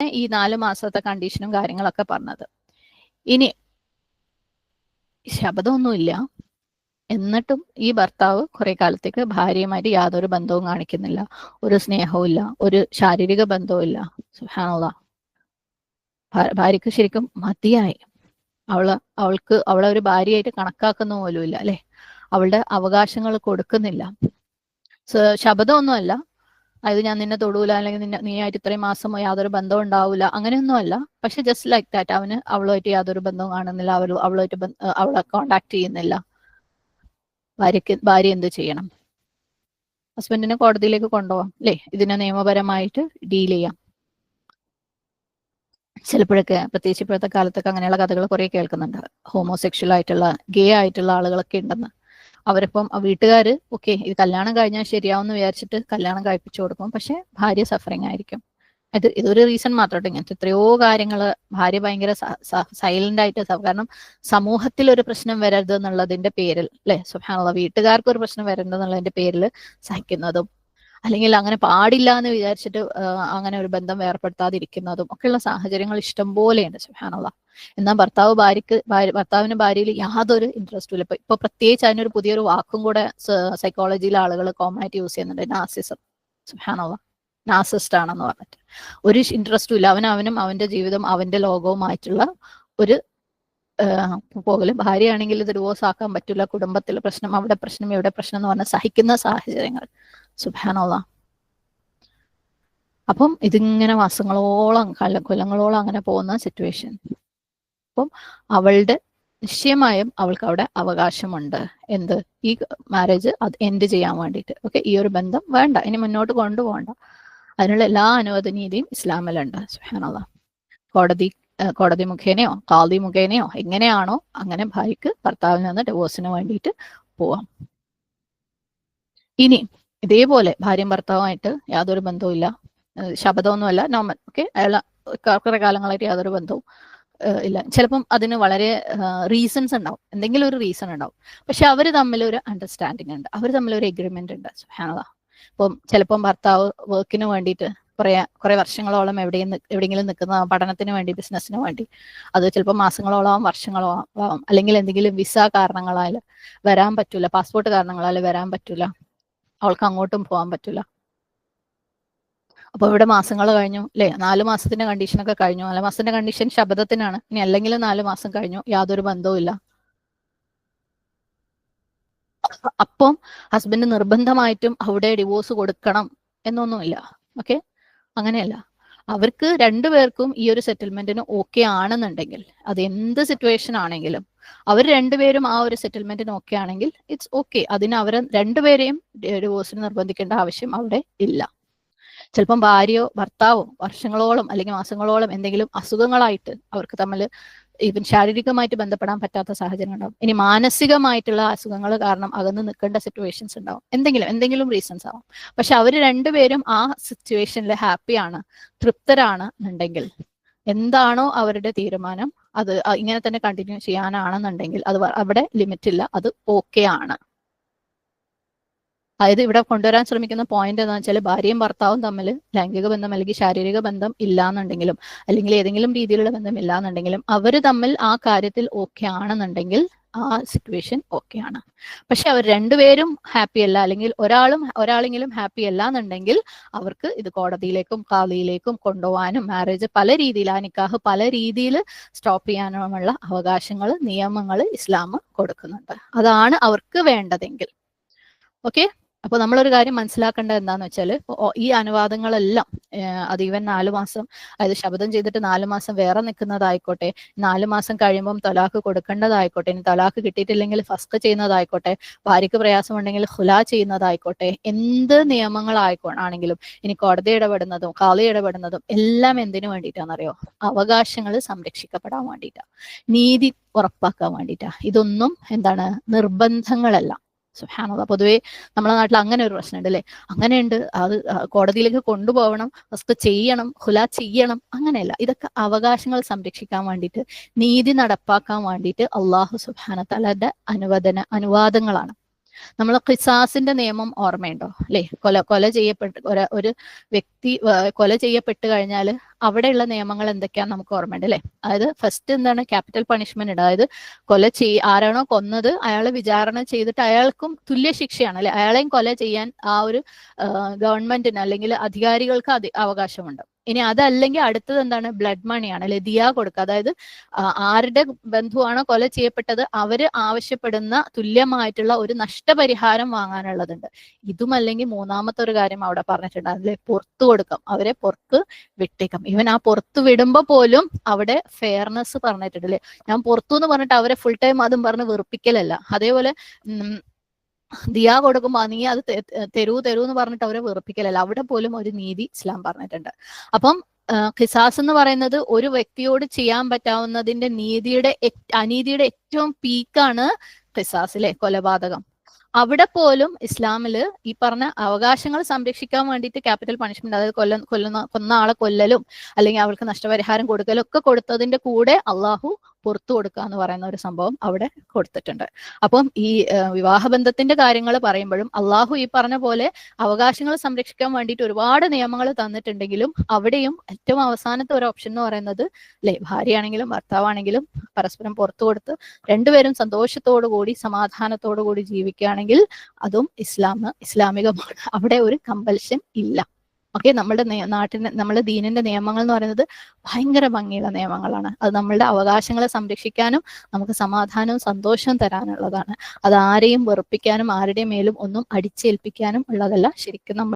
ഈ നാല് മാസത്തെ കണ്ടീഷനും കാര്യങ്ങളൊക്കെ പറഞ്ഞത്. ഇനി ശബ്ദമൊന്നുമില്ല. എന്നിട്ടും ഈ ഭർത്താവ് കുറെ കാലത്തേക്ക് ഭാര്യയുമായിട്ട് യാതൊരു ബന്ധവും കാണിക്കുന്നില്ല. ഒരു സ്നേഹവും ഇല്ല ഒരു ശാരീരിക ബന്ധവും ഇല്ല സുഹാനുള്ള ഭാര്യക്ക് ശരിക്കും മതിയായി. അവൾ അവൾക്ക് അവളെ ഒരു ഭാര്യയായിട്ട് കണക്കാക്കുന്ന പോലും ഇല്ല അല്ലെ? അവളുടെ അവകാശങ്ങൾ കൊടുക്കുന്നില്ല. ശബ്ദമൊന്നുമല്ല. അതായത് ഞാൻ നിന്നെ തൊടൂല അല്ലെങ്കിൽ നിന്നെ നീ ആയിട്ട് ഇത്രയും മാസം യാതൊരു ബന്ധം ഉണ്ടാവില്ല അങ്ങനെയൊന്നുമല്ല പക്ഷെ ജസ്റ്റ് ലൈക്ക് ദാറ്റ് അവന് അവളുമായിട്ട് യാതൊരു ബന്ധവും കാണുന്നില്ല. അവൾ അവളുമായിട്ട് അവളെ കോണ്ടാക്ട് ചെയ്യുന്നില്ല. ഭാര്യക്ക് ഭാര്യ എന്ത് ചെയ്യണം? ഹസ്ബൻഡിനെ കോടതിയിലേക്ക് കൊണ്ടുപോകാം അല്ലേ ഇതിനെ നിയമപരമായിട്ട് ഡീൽ ചെയ്യാം. ചിലപ്പോഴൊക്കെ പ്രത്യേകിച്ച് ഇപ്പോഴത്തെ കാലത്തൊക്കെ അങ്ങനെയുള്ള കഥകൾ കുറെ കേൾക്കുന്നുണ്ട്. ഹോമോസെക്ഷൽ ആയിട്ടുള്ള ഗേ ആയിട്ടുള്ള ആളുകളൊക്കെ ഉണ്ടെന്ന്. അവരിപ്പം വീട്ടുകാർ ഓക്കെ ഇത് കല്യാണം കഴിഞ്ഞാൽ ശരിയാവുമെന്ന് വിചാരിച്ചിട്ട് കല്യാണം കഴിപ്പിച്ചു കൊടുക്കും. പക്ഷെ ഭാര്യ സഫറിങ് ആയിരിക്കും. ഇത് ഇതൊരു റീസൺ മാത്രമായിട്ട് ഇങ്ങനത്തെ എത്രയോ കാര്യങ്ങൾ ഭാര്യ ഭയങ്കര സൈലന്റ് ആയിട്ട് കാരണം സമൂഹത്തിൽ ഒരു പ്രശ്നം വരരുത് എന്നുള്ളതിന്റെ പേരിൽ അല്ലെ? സുഹാനുള്ള വീട്ടുകാർക്ക് ഒരു പ്രശ്നം വരരുത് എന്നുള്ളതിന്റെ പേരിൽ സഹിക്കുന്നതും അല്ലെങ്കിൽ അങ്ങനെ പാടില്ല എന്ന് വിചാരിച്ചിട്ട് അങ്ങനെ ഒരു ബന്ധം ഏർപ്പെടുത്താതിരിക്കുന്നതും ഒക്കെയുള്ള സാഹചര്യങ്ങൾ ഇഷ്ടം പോലെയുണ്ട് സുഹാനുള്ള എന്നാൽ ഭർത്താവ് ഭാര്യക്ക് ഭർത്താവിന് ഭാര്യയിൽ യാതൊരു ഇൻട്രസ്റ്റും ഇല്ല. ഇപ്പൊ പ്രത്യേകിച്ച് അതിനൊരു പുതിയൊരു വാക്കും കൂടെ സൈക്കോളജിയിലെ ആളുകൾ കോമൺ ആയിട്ട് യൂസ് ചെയ്യുന്നുണ്ട് നാസിസം സുഹാനുള്ള നാസിസ്റ്റ് ആണെന്ന് പറഞ്ഞിട്ട്. ഒരു ഇൻട്രസ്റ്റും ഇല്ല. അവൻ അവനും അവന്റെ ജീവിതം അവന്റെ ലോകവുമായിട്ടുള്ള ഒരു പോകലും. ഭാര്യയാണെങ്കിൽ ഇത് ഡിവോഴ്സ് ആക്കാൻ പറ്റില്ല. കുടുംബത്തിലെ പ്രശ്നം അവിടെ പ്രശ്നം ഇവിടെ പ്രശ്നം എന്ന് പറഞ്ഞാൽ സഹിക്കുന്ന സാഹചര്യങ്ങൾ. സുബാനുള്ള അപ്പം ഇതിങ്ങനെ മാസങ്ങളോളം കല കൊല്ലങ്ങളോളം അങ്ങനെ പോകുന്ന സിറ്റുവേഷൻ അപ്പം അവളുടെ നിശ്ചയമായും അവൾക്ക് അവിടെ അവകാശമുണ്ട്. എന്ത്? ഈ മാരേജ് അത് എൻഡ് ചെയ്യാൻ വേണ്ടിയിട്ട്. ഓക്കെ ഈ ഒരു ബന്ധം വേണ്ട. ഇനി മുന്നോട്ട് കൊണ്ടുപോകണ്ട. അതിനുള്ള എല്ലാ അനുവദനീതിയും ഇസ്ലാമിലുണ്ട്. സുഹാനുള്ള കോടതി കോടതി മുഖേനയോ കാതി മുഖേനയോ എങ്ങനെയാണോ അങ്ങനെ ഭാര്യക്ക് ഭർത്താവിൽ നിന്ന് ഡിവോഴ്സിന് വേണ്ടിയിട്ട് പോവാം. ഇനി ഇതേപോലെ ഭാര്യയും ഭർത്താവുമായിട്ട് യാതൊരു ബന്ധവുമില്ല ശബ്ദമൊന്നുമല്ല നോമൻ ഓക്കെ? അയാൾ കുറെ കാലങ്ങളായിട്ട് യാതൊരു ബന്ധവും ഇല്ല. ചിലപ്പം അതിന് വളരെ റീസൺസ് ഉണ്ടാവും. എന്തെങ്കിലും ഒരു റീസൺ ഉണ്ടാവും. പക്ഷെ അവർ തമ്മിൽ ഒരു അണ്ടർസ്റ്റാൻഡിങ് ഉണ്ട്. അവർ തമ്മിൽ ഒരു എഗ്രിമെന്റ് ഉണ്ട്. സുഹാനത ഇപ്പം ചിലപ്പം ഭർത്താവ് വർക്കിന് വേണ്ടിയിട്ട് കുറെ കുറെ വർഷങ്ങളോളം എവിടെയും എവിടെയെങ്കിലും നിൽക്കുന്ന പഠനത്തിന് വേണ്ടി ബിസിനസ്സിന് വേണ്ടി അത് ചിലപ്പോൾ മാസങ്ങളോളം വർഷങ്ങളോ ആവാം അല്ലെങ്കിൽ എന്തെങ്കിലും വിസ കാരണങ്ങളാൽ വരാൻ പറ്റൂല പാസ്പോർട്ട് കാരണങ്ങളാൽ വരാൻ പറ്റൂല. അവൾക്ക് അങ്ങോട്ടും പോകാൻ പറ്റില്ല. അപ്പൊ ഇവിടെ മാസങ്ങൾ കഴിഞ്ഞു. അല്ലെ നാല് മാസത്തിന്റെ കണ്ടീഷനൊക്കെ കഴിഞ്ഞു. നാല് മാസത്തിന്റെ കണ്ടീഷൻ ശബ്ദത്തിനാണ്. ഇനി അല്ലെങ്കിൽ നാല് മാസം കഴിഞ്ഞു. യാതൊരു ബന്ധവും ഇല്ല. അപ്പം ഹസ്ബൻഡ് നിർബന്ധമായിട്ടും അവിടെ ഡിവോഴ്സ് കൊടുക്കണം എന്നൊന്നുമില്ല. ഓക്കെ അങ്ങനെയല്ല. അവർക്ക് രണ്ടുപേർക്കും ഈ ഒരു സെറ്റിൽമെന്റിന് ഓക്കെ ആണെന്നുണ്ടെങ്കിൽ അത് എന്ത് സിറ്റുവേഷൻ ആണെങ്കിലും അവർ രണ്ടുപേരും ആ ഒരു സെറ്റിൽമെന്റിന് ഓക്കെ ആണെങ്കിൽ ഇറ്റ്സ് ഓക്കെ അതിന് അവർ രണ്ടുപേരെയും ഡിവോഴ്സിന് നിർബന്ധിക്കേണ്ട ആവശ്യം അവിടെ ഇല്ല. ചിലപ്പം ഭാര്യയോ ഭർത്താവോ വർഷങ്ങളോളം അല്ലെങ്കിൽ മാസങ്ങളോളം എന്തെങ്കിലും അസുഖങ്ങളായിട്ട് അവർക്ക് തമ്മിൽ ഈവൻ ശാരീരികമായിട്ട് ബന്ധപ്പെടാൻ പറ്റാത്ത സാഹചര്യം ഉണ്ടാവും. ഇനി മാനസികമായിട്ടുള്ള അസുഖങ്ങൾ കാരണം അകന്ന് നിൽക്കേണ്ട സിറ്റുവേഷൻസ് ഉണ്ടാവും. എന്തെങ്കിലും എന്തെങ്കിലും റീസൺസ് ആവും. പക്ഷെ അവർ രണ്ടുപേരും ആ സിറ്റുവേഷനിൽ ഹാപ്പിയാണ് തൃപ്തരാണ് എന്നുണ്ടെങ്കിൽ എന്താണോ അവരുടെ തീരുമാനം അത് ഇങ്ങനെ തന്നെ കണ്ടിന്യൂ ചെയ്യാനാണെന്നുണ്ടെങ്കിൽ അത് അവിടെ ലിമിറ്റ് ഇല്ല. അത് ഓക്കെ ആണ്. അതായത് ഇവിടെ കൊണ്ടുവരാൻ ശ്രമിക്കുന്ന പോയിന്റ് എന്താ വെച്ചാൽ ഭാര്യയും ഭർത്താവും തമ്മിൽ ലൈംഗിക ബന്ധം അല്ലെങ്കിൽ ശാരീരിക ബന്ധം ഇല്ലാന്നുണ്ടെങ്കിലും അല്ലെങ്കിൽ ഏതെങ്കിലും രീതിയിലുള്ള ബന്ധം ഇല്ലാന്നുണ്ടെങ്കിലും അവർ തമ്മിൽ ആ കാര്യത്തിൽ ഓക്കെ ആണെന്നുണ്ടെങ്കിൽ ആ സിറ്റുവേഷൻ ഓക്കെ ആണ്. പക്ഷെ അവർ രണ്ടുപേരും ഹാപ്പി അല്ല. അല്ലെങ്കിൽ ഒരാളും ഒരാളെങ്കിലും ഹാപ്പി അല്ല എന്നുണ്ടെങ്കിൽ അവർക്ക് ഇത് കോടതിയിലേക്കും കാതിയിലേക്കും കൊണ്ടുപോകാനും മാരേജ് പല രീതിയിൽ ആ നിക്കാഹ് പല രീതിയിൽ സ്റ്റോപ്പ് ചെയ്യാനുമുള്ള അവകാശങ്ങൾ നിയമങ്ങൾ ഇസ്ലാം കൊടുക്കുന്നുണ്ട്. അതാണ് അവർക്ക് വേണ്ടതെങ്കിൽ. ഓക്കെ അപ്പൊ നമ്മളൊരു കാര്യം മനസ്സിലാക്കേണ്ടത് എന്താന്ന് വെച്ചാൽ ഈ അനുവാദങ്ങളെല്ലാം അത് ഈവൻ നാലു മാസം അതായത് ശബ്ദം ചെയ്തിട്ട് നാലു മാസം വേറെ നിൽക്കുന്നതായിക്കോട്ടെ നാലു മാസം കഴിയുമ്പം തൊലാക്ക് കൊടുക്കേണ്ടതായിക്കോട്ടെ ഇനി തൊലാക്ക് കിട്ടിയിട്ടില്ലെങ്കിൽ ഫസ്റ്റ് ചെയ്യുന്നതായിക്കോട്ടെ ഭാര്യയ്ക്ക് പ്രയാസമുണ്ടെങ്കിൽ ഹുല ചെയ്യുന്നതായിക്കോട്ടെ എന്ത് നിയമങ്ങളായിക്കോ ആണെങ്കിലും ഇനി കോടതി ഇടപെടുന്നതും കാളി ഇടപെടുന്നതും എല്ലാം എന്തിനു വേണ്ടിയിട്ടാണെന്നറിയോ? അവകാശങ്ങൾ സംരക്ഷിക്കപ്പെടാൻ വേണ്ടിയിട്ടാണ് നീതി ഉറപ്പാക്കാൻ വേണ്ടിയിട്ടാണ് ഇതൊന്നും എന്താണ് നിർബന്ധങ്ങളല്ല. സുഹാനത പൊതുവെ നമ്മളെ നാട്ടിൽ അങ്ങനെ ഒരു പ്രശ്നമുണ്ട് അല്ലെ അങ്ങനെയുണ്ട്. അത് കോടതിയിലേക്ക് കൊണ്ടുപോകണം ഫസ്റ്റ് ചെയ്യണം. ഹുല ചെയ്യണം. അങ്ങനെയല്ല. ഇതൊക്കെ അവകാശങ്ങൾ സംരക്ഷിക്കാൻ വേണ്ടിയിട്ട് നീതി നടപ്പാക്കാൻ വേണ്ടിയിട്ട് അള്ളാഹു സുഹാന തലയുടെ അനുവദന അനുവാദങ്ങളാണ്. നമ്മൾ ഖിസാസിന്റെ നിയമം ഓർമ്മയുണ്ടോ? അല്ലെ? കൊല കൊല ചെയ്യപ്പെട്ട് ഒരു വ്യക്തി കൊല ചെയ്യപ്പെട്ട് കഴിഞ്ഞാൽ അവിടെയുള്ള നിയമങ്ങൾ എന്തൊക്കെയാണ് നമുക്ക് ഓർമ്മയുണ്ട് അല്ലെ? അതായത് ഫസ്റ്റ് എന്താണ്? ക്യാപിറ്റൽ പണിഷ്മെന്റ് അതായത് കൊല ചെയ് ആരാണോ കൊന്നത് അയാളെ വിചാരണ ചെയ്തിട്ട് അയാൾക്കും തുല്യ ശിക്ഷയാണ് അല്ലെ? അയാളെയും കൊല ചെയ്യാൻ ആ ഒരു ഗവൺമെന്റിന് അല്ലെങ്കിൽ അധികാരികൾക്ക് അധി അവകാശമുണ്ട്. ഇനി അതല്ലെങ്കിൽ അടുത്തത് എന്താണ്? ബ്ലഡ് മണിയാണ്. അല്ലെ ദിയ കൊടുക്കുക. അതായത് ആരുടെ ബന്ധുവാണോ കൊല ചെയ്യപ്പെട്ടത് അവർ ആവശ്യപ്പെടുന്ന തുല്യമായിട്ടുള്ള ഒരു നഷ്ടപരിഹാരം വാങ്ങാനുള്ളതുണ്ട്. ഇതും അല്ലെങ്കിൽ മൂന്നാമത്തെ ഒരു കാര്യം അവിടെ പറഞ്ഞിട്ടുണ്ട്. അതിലെ പുറത്തു കൊടുക്കും. അവരെ പുറത്ത് വിട്ടേക്കാം. ഇവൻ ആ പുറത്ത് വിടുമ്പോ പോലും അവിടെ ഫെയർനെസ് പറഞ്ഞിട്ടുണ്ട് അല്ലെ? ഞാൻ പുറത്തു എന്ന് പറഞ്ഞിട്ട് അവരെ ഫുൾ ടൈം അതും പറഞ്ഞ് വെറുപ്പിക്കലല്ല. അതേപോലെ ദിയ കൊടുക്കുമ്പോ നീ അത് തരൂ തെരൂ എന്ന് പറഞ്ഞിട്ട് അവരെ വെറുപ്പിക്കലല്ല. അവിടെ പോലും ഒരു നീതി ഇസ്ലാം പറഞ്ഞിട്ടുണ്ട്. അപ്പം ഖിസാസ് എന്ന് പറയുന്നത് ഒരു വ്യക്തിയോട് ചെയ്യാൻ പറ്റാവുന്നതിന്റെ നീതിയുടെ അനീതിയുടെ ഏറ്റവും പീക്കാണ് ഖിസാസിലെ കൊലപാതകം. അവിടെ പോലും ഇസ്ലാമിൽ ഈ പറഞ്ഞ അവകാശങ്ങൾ സംരക്ഷിക്കാൻ വേണ്ടിയിട്ട് ക്യാപിറ്റൽ പണിഷ്മെന്റ് അതായത് കൊല്ല കൊല്ലുന്ന കൊന്ന ആളെ കൊല്ലലും അല്ലെങ്കിൽ അവൾക്ക് നഷ്ടപരിഹാരം കൊടുക്കലും ഒക്കെ കൊടുത്തതിന്റെ കൂടെ അള്ളാഹു പുറത്തു കൊടുക്കുക എന്ന് പറയുന്ന ഒരു സംഭവം അവിടെ കൊടുത്തിട്ടുണ്ട്. അപ്പം ഈ വിവാഹബന്ധത്തിന്റെ കാര്യങ്ങൾ പറയുമ്പോഴും അള്ളാഹു ഈ പറഞ്ഞ പോലെ അവകാശങ്ങൾ സംരക്ഷിക്കാൻ വേണ്ടിയിട്ട് ഒരുപാട് നിയമങ്ങൾ തന്നിട്ടുണ്ടെങ്കിലും അവിടെയും ഏറ്റവും അവസാനത്തെ ഒരു ഓപ്ഷൻ എന്ന് പറയുന്നത് അല്ലെ ഭാര്യയാണെങ്കിലും ഭർത്താവാണെങ്കിലും പരസ്പരം പുറത്തു കൊടുത്ത് രണ്ടുപേരും സന്തോഷത്തോടു കൂടി സമാധാനത്തോടു കൂടി ജീവിക്കുകയാണെങ്കിൽ അതും ഇസ്ലാം ഇസ്ലാമികമാണ്. അവിടെ ഒരു കമ്പൽഷൻ ഇല്ല. ഓക്കെ നമ്മുടെ നാട്ടിന്റെ നമ്മുടെ ദീനിന്റെ നിയമങ്ങൾ എന്ന് പറയുന്നത് ഭയങ്കര ഭംഗിയുള്ള നിയമങ്ങളാണ്. അത് നമ്മളുടെ അവകാശങ്ങളെ സംരക്ഷിക്കാനും നമുക്ക് സമാധാനവും സന്തോഷവും തരാനുള്ളതാണ്. അത് ആരെയും വെറുപ്പിക്കാനും ആരുടെ മേലും ഒന്നും അടിച്ചേൽപ്പിക്കാനും ഉള്ളതല്ല ശരിക്കും നമ്മൾ